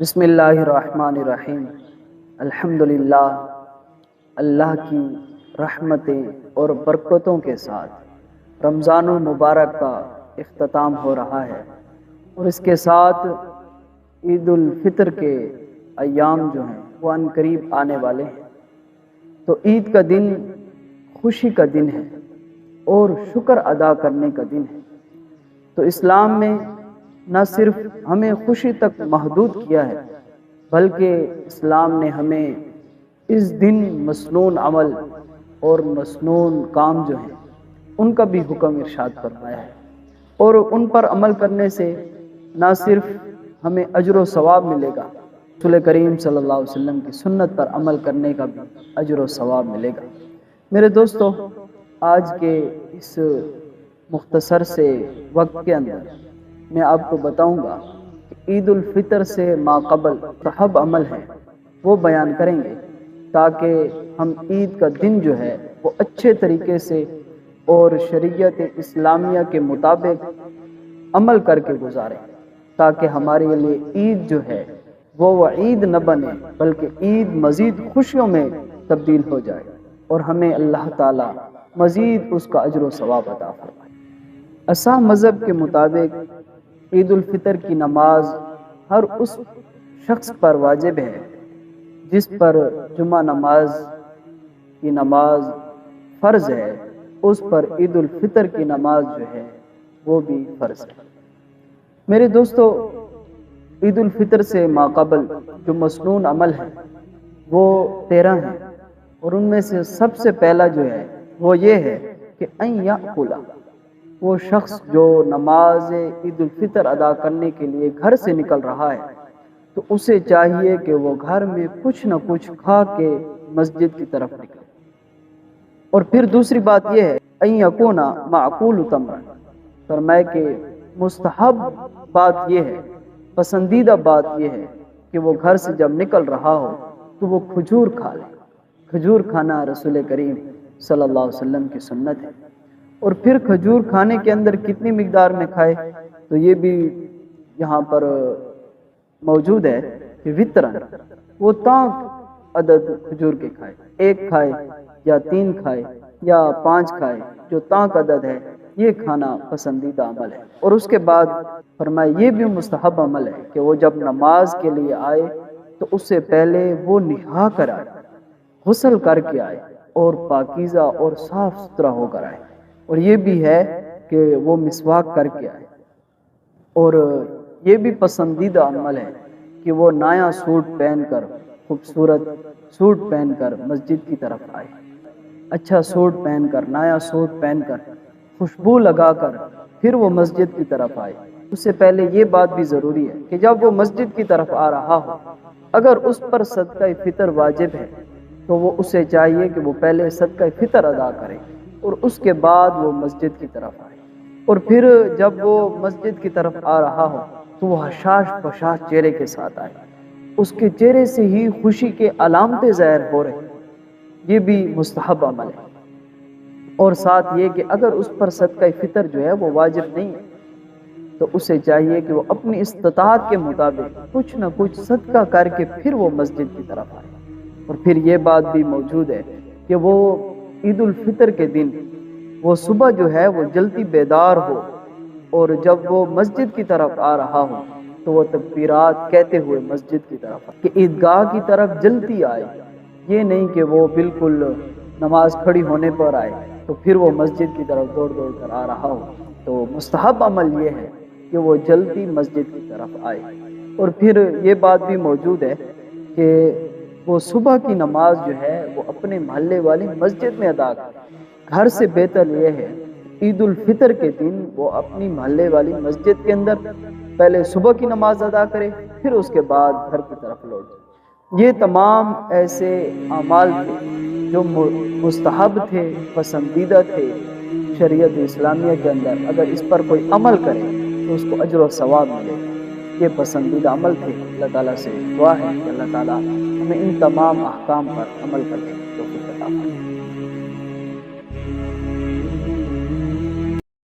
بسم اللہ الرحمن الرحیم۔ الحمد للہ اللہ کی رحمتیں اور برکتوں کے ساتھ رمضان المبارک کا اختتام ہو رہا ہے۔ اور اس کے ساتھ عید الفطر کے ایام جو ہیں وہ ان قریب آنے والے ہیں۔ تو عید کا دن خوشی کا دن ہے اور شکر ادا کرنے کا دن ہے۔ تو اسلام میں نہ صرف ہمیں خوشی تک محدود کیا ہے، بلکہ اسلام نے ہمیں اس دن مصنون عمل اور مصنون کام جو ہیں، ان کا بھی حکم ارشاد فرمایا ہے۔ اور ان پر عمل کرنے سے نہ صرف ہمیں اجر و ثواب ملے گا، رسول کریم صلی اللہ علیہ وسلم کی سنت پر عمل کرنے کا بھی اجر و ثواب ملے گا۔ میرے دوستو، آج کے اس مختصر سے وقت کے اندر میں آپ کو بتاؤں گا کہ عید الفطر سے ماقبل صحب عمل ہے، وہ بیان کریں گے تاکہ ہم عید کا دن جو ہے، وہ اچھے طریقے سے اور شریعت اسلامیہ کے مطابق عمل کر کے گزاریں تاکہ ہمارے لیے عید جو ہے، وہ وہ عید نہ بنے بلکہ عید مزید خوشیوں میں تبدیل ہو جائے اور ہمیں اللہ تعالیٰ مزید اس کا اجر و ثواب عطا فرمائے۔ اسا مذہب کے مطابق عید الفطر کی نماز ہر اس شخص پر واجب ہے، جس پر جمعہ نماز کی نماز فرض ہے، اس پر عید الفطر کی نماز جو ہے، وہ بھی فرض ہے۔ میرے دوستو، عید الفطر سے ماقبل جو مصنون عمل ہے، وہ تیرہ ہیں۔ اور ان میں سے سب سے پہلا جو ہے، وہ یہ ہے کہ این یا وہ شخص جو نماز عید الفطر ادا کرنے کے لیے گھر سے نکل رہا ہے، تو اسے چاہیے کہ وہ گھر میں کچھ نہ کچھ کھا کے مسجد کی طرف نکلے۔ اور پھر دوسری بات یہ ہے این یکونا معقول تمر فرمائے کہ مستحب بات یہ ہے، پسندیدہ بات یہ ہے کہ وہ گھر سے جب نکل رہا ہو تو وہ کھجور کھا لے۔ کھجور کھانا رسول کریم صلی اللہ علیہ وسلم کی سنت ہے۔ اور پھر کھجور کھانے کے اندر کتنی مقدار میں کھائے، تو یہ بھی یہاں پر موجود ہے کہ وطرن وہ تانک عدد کھجور کے کھائے، ایک کھائے یا تین کھائے یا پانچ کھائے، جو تانک عدد ہے، یہ کھانا پسندیدہ عمل ہے۔ اور اس کے بعد فرمائے یہ بھی مستحب عمل ہے کہ وہ جب نماز کے لیے آئے، تو اس سے پہلے وہ نہا کر آئے، غسل کر کے آئے اور پاکیزہ اور صاف ستھرا ہو کر آئے۔ اور یہ بھی ہے کہ وہ مسواک کر کے آئے۔ اور یہ بھی پسندیدہ عمل ہے کہ وہ نیا سوٹ پہن کر، خوبصورت سوٹ پہن کر مسجد کی طرف آئے۔ اچھا سوٹ پہن کر، نیا سوٹ پہن کر، خوشبو لگا کر پھر وہ مسجد کی طرف آئے۔ اس سے پہلے یہ بات بھی ضروری ہے کہ جب وہ مسجد کی طرف آ رہا ہو، اگر اس پر صدقہ فطر واجب ہے، تو وہ اسے چاہیے کہ وہ پہلے صدقہ فطر ادا کرے۔ اور اس کے بعد وہ مسجد کی طرف آئے۔ اور پھر جب وہ مسجد کی طرف آ رہا ہو تو وہ حشاش پشاش چہرے کے ساتھ آئے۔ اس کے چہرے سے ہی خوشی کے علامتیں ظاہر ہو رہے یہ بھی مستحب عمل ہے۔ اور ساتھ یہ کہ اگر اس پر صدقہ فطر جو ہے وہ واجب نہیں ہے، تو اسے چاہیے کہ وہ اپنی استطاعت کے مطابق کچھ نہ کچھ صدقہ کر کے پھر وہ مسجد کی طرف آئے۔ اور پھر یہ بات بھی موجود ہے کہ وہ عید الفطر کے دن، وہ صبح جو ہے وہ جلدی بیدار ہو اور جب وہ مسجد کی طرف آ رہا ہو، تو وہ تکبیرات کہتے ہوئے مسجد کی طرف کہ عیدگاہ کی طرف جلدی آئے۔ یہ نہیں کہ وہ بالکل نماز کھڑی ہونے پر آئے، تو پھر وہ مسجد کی طرف دوڑ دوڑ کر آ رہا ہو۔ تو مستحب عمل یہ ہے کہ وہ جلدی مسجد کی طرف آئے۔ اور پھر یہ بات بھی موجود ہے کہ وہ صبح کی نماز جو ہے وہ اپنے محلے والی مسجد میں ادا کرے گھر سے بہتر یہ ہے، عید الفطر کے دن وہ اپنی محلے والی مسجد کے اندر پہلے صبح کی نماز ادا کرے، پھر اس کے بعد گھر کی طرف لوٹ یہ تمام ایسے اعمال تھے جو مستحب تھے، پسندیدہ تھے شریعت اسلامیہ کے اندر۔ اگر اس پر کوئی عمل کرے تو اس کو اجر و ثواب ملے۔ یہ پسندیدہ عمل تھے۔ اللہ تعالیٰ سے دعا ہے کہ اللہ تعالیٰ ہمیں ان تمام احکام پر عمل کرنے کی توفیق عطا فرمائے۔